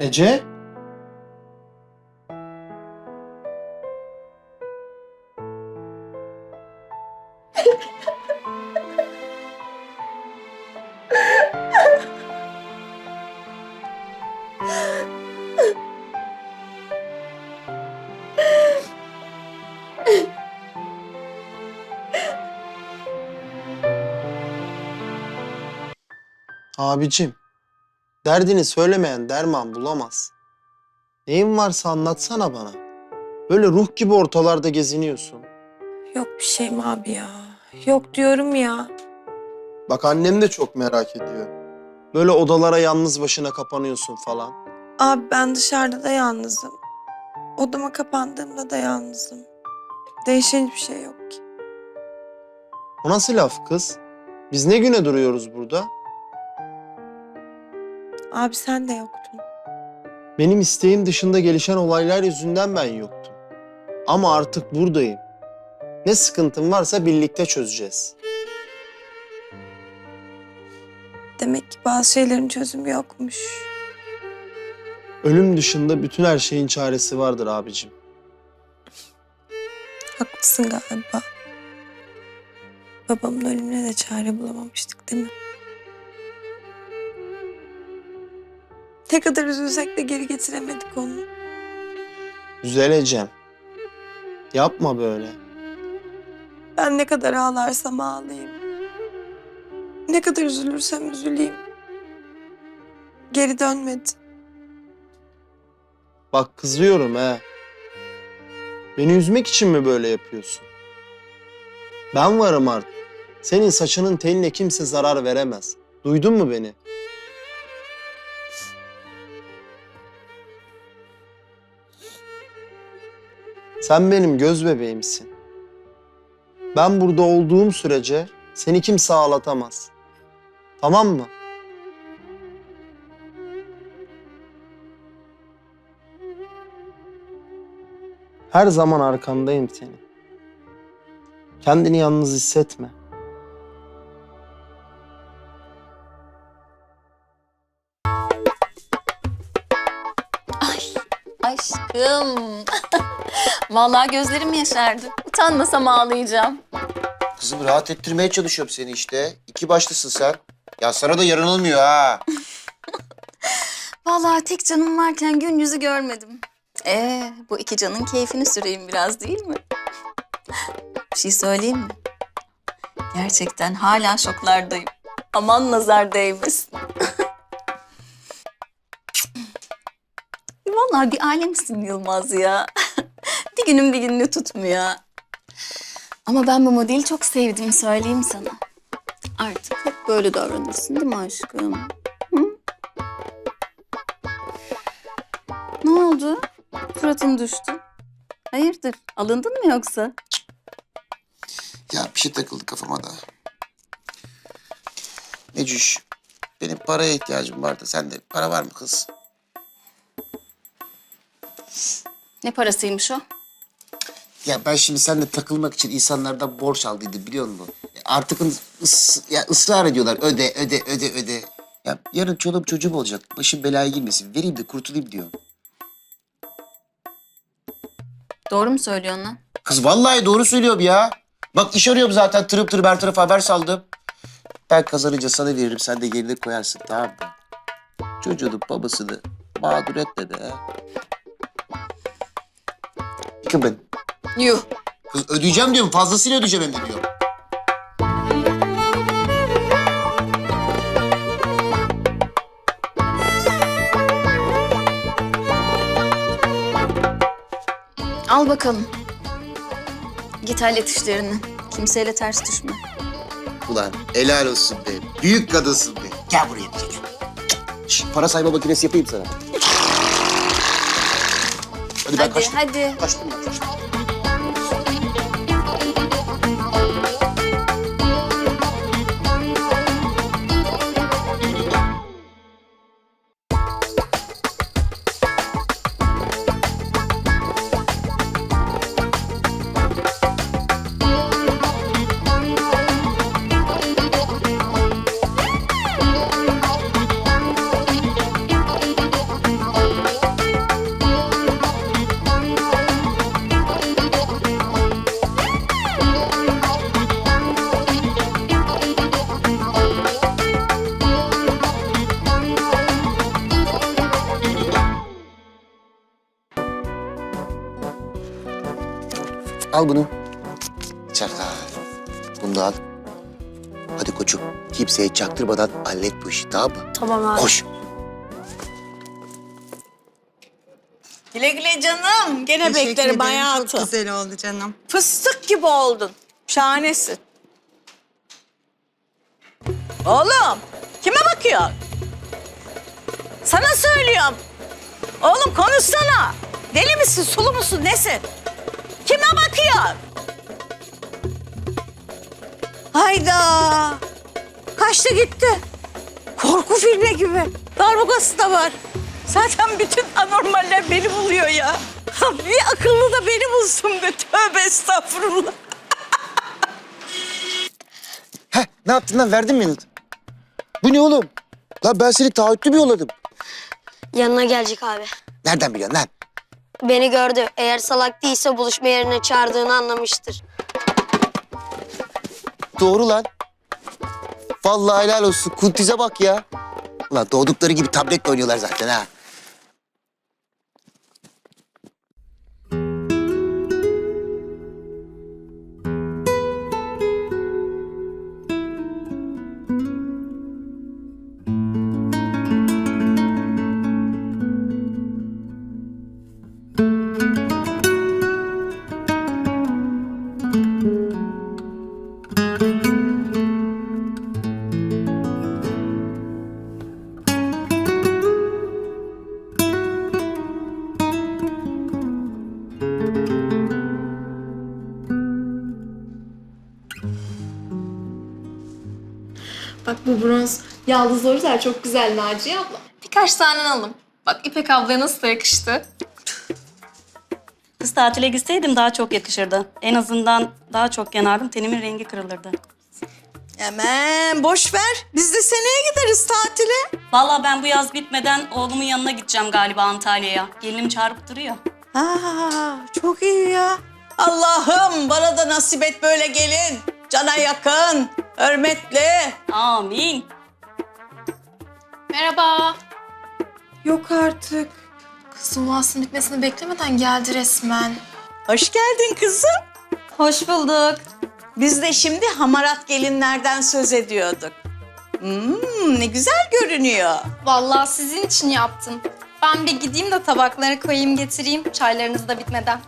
Ece? Abicim, derdini söylemeyen derman bulamaz. Neyin varsa anlatsana bana. Böyle ruh gibi ortalarda geziniyorsun. Yok bir şeyim abi ya. Yok diyorum ya. Bak annem de çok merak ediyor. Böyle odalara yalnız başına kapanıyorsun falan. Abi ben dışarıda da yalnızım. Odama kapandığımda da yalnızım. Değişen hiçbir şey yok ki. O nasıl laf kız? Biz ne güne duruyoruz burada? Abi sen de yoktun. Benim isteğim dışında gelişen olaylar yüzünden ben yoktum. Ama artık buradayım. Ne sıkıntın varsa birlikte çözeceğiz. Demek ki bazı şeylerin çözümü yokmuş. Ölüm dışında bütün her şeyin çaresi vardır abicim. Haklısın galiba. Babamın ölümüne de çare bulamamıştık değil mi? Ne kadar üzülsek de geri getiremedik onu. Düzeleceğim. Yapma böyle. Ben ne kadar ağlarsam ağlayayım. Ne kadar üzülürsem üzüleyim. Geri dönmedi. Bak kızıyorum he. Beni üzmek için mi böyle yapıyorsun? Ben varım artık. Senin saçının teline kimse zarar veremez. Duydun mu beni? Sen benim göz bebeğimsin. Ben burada olduğum sürece seni kimse ağlatamaz. Tamam mı? Her zaman arkandayım senin. Kendini yalnız hissetme. Ay aşkım. Vallahi gözlerim yaşardı. Utanmasam ağlayacağım. Kızım rahat ettirmeye çalışıyorum seni işte. İki başlısın sen. Ya sana da yaranılmıyor ha. Vallahi tek canım varken gün yüzü görmedim. Ee, bu iki canın keyfini süreyim biraz değil mi? Bir şey söyleyeyim mi? Gerçekten hala şoklardayım. Aman nazar değmesin. Vallahi bir alemsin Yılmaz ya. Günün bir gününü tutmuyor. Ama ben bu modeli çok sevdim söyleyeyim sana. Artık hep böyle davranırsın değil mi aşkım? Hı? Ne oldu? Suratın düştü. Hayırdır? Alındın mı yoksa? Ya bir şey takıldı kafama da. Necüş, benim paraya ihtiyacım vardı. Sende para var mı kız? Ne parasıymış o? Ya ben şimdi seninle takılmak için insanlardan borç aldıydım biliyor musun? Ya Artık ıs, ya ısrar ediyorlar öde öde öde öde. Ya yarın çoluğum çocuğum olacak. Başım belaya girmesin. Vereyim de kurtulayım diyorum. Doğru mu söylüyorsun lan? Kız vallahi doğru söylüyorum ya. Bak iş arıyorum zaten tırıp tırıp her tarafa haber saldım. Ben kazanınca sana veririm sen de yerine koyarsın tamam mı? Çocuğunun babasını mağdur etme be. Yıkın ben. Yuh. Kız ödeyeceğim diyorum fazlasıyla ödeyeceğim hem de diyorum. Al bakalım. Git hallet işlerini. Kimseyle ters düşme. Ulan helal olsun be. Büyük kadınsın be. Gel buraya diyecek. Şş, para sayma makinesi yapayım sana. Hadi ben Hadi kaçtım. hadi. Kaçtım ben kaçtım. Al bunu. Çakal. Bunu da al. Hadi koçum. Kimseye çaktırmadan hallet bu işi tamam mı? Tamam abi. Koş. Güle güle canım. Gene beklerim hayatım. Çok güzel oldu canım. Fıstık gibi oldun. Şahanesin. Oğlum, kime bakıyorsun? Sana söylüyorum. Oğlum konuşsana. Deli misin, sulu musun, nesin? Kime bakıyorsun? Hayda. Kaçtı gitti. Korku filmi gibi. Darbukası da var. Zaten bütün anormaller beni buluyor ya. Bir akıllı da beni bulsun be. Tövbe estağfurullah. Heh ne yaptın lan verdin mi yanıt? Bu ne oğlum? Lan ben seni taahhütlü bir yolladım. Yanına gelecek abi. Nereden biliyorsun lan? Beni gördü. Eğer salak değilse buluşma yerine çağırdığını anlamıştır. Doğru lan. Vallahi helal olsun. Kuntize bak ya. Ulan doğdukları gibi tabletle oynuyorlar zaten ha. Bak bu bronz yaldız o yüzden çok güzel Naciye abla. Birkaç tane alalım. Bak İpek ablaya nasıl da yakıştı. Kız tatile gitseydim daha çok yakışırdı. En azından daha çok yanardım, tenimin rengi kırılırdı. Hemen boş ver. Biz de seneye gideriz tatile. Vallahi ben bu yaz bitmeden oğlumun yanına gideceğim galiba Antalya'ya. Gelinim çağırıp duruyor. Ha, çok iyi ya. Allah'ım bana da nasip et böyle gelin. Cana yakın, hürmetli. Amin. Merhaba. Yok artık. Kızım Vasf'ın bitmesini beklemeden geldi resmen. Hoş geldin kızım. Hoş bulduk. Biz de şimdi hamarat gelinlerden söz ediyorduk. Hmm, ne güzel görünüyor. Vallahi sizin için yaptım. Ben bir gideyim de tabakları koyayım getireyim çaylarınız da bitmeden.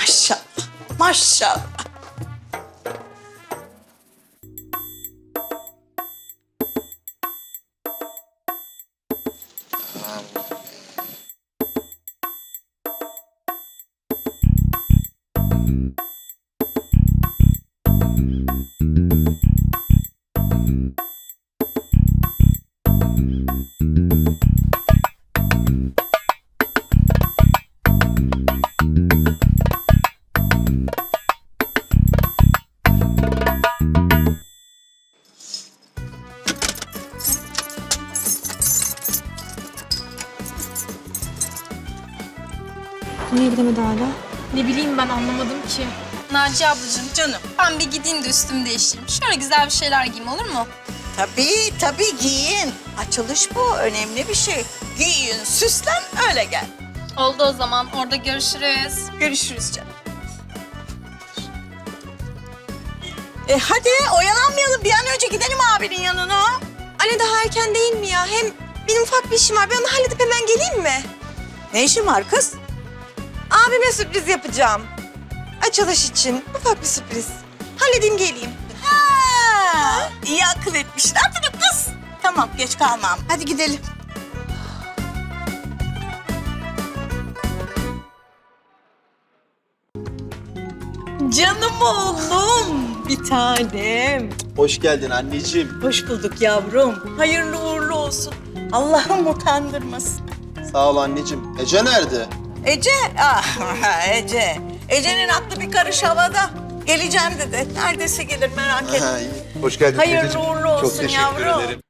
Maşallah, maşallah. Ben bir gideyim de üstümü değiştireyim. Şöyle güzel bir şeyler giyeyim olur mu? Tabii, tabii giyin. Açılış bu, önemli bir şey. Giyin, süslen, öyle gel. Oldu o zaman orada görüşürüz. Görüşürüz canım. E hadi oyalanmayalım. Bir an önce gidelim abinin yanına. Anne daha erken değil mi ya? Hem benim ufak bir işim var. Ben onu halledip hemen geleyim mi? Ne işin var kız? Abime sürpriz yapacağım. Açılış için ufak bir sürpriz. Halledeyim geleyim. Ha, iyi akıl değil mi kız? Tamam, geç kalmam. Hadi gidelim. Canım oğlum, bir tanem. Hoş geldin anneciğim. Hoş bulduk yavrum. Hayırlı uğurlu olsun. Allah'ım utandırmasın. Sağ ol anneciğim. Ece nerede? Ece, ah Ece. Ece'nin aklı bir karış havada. Geleceğim dedi. Neredeyse gelir merak etme. Ha, iyi. Hoş geldin Hayırlı teyzeciğim. uğurlu olsun Çok teşekkür yavrum. ederim.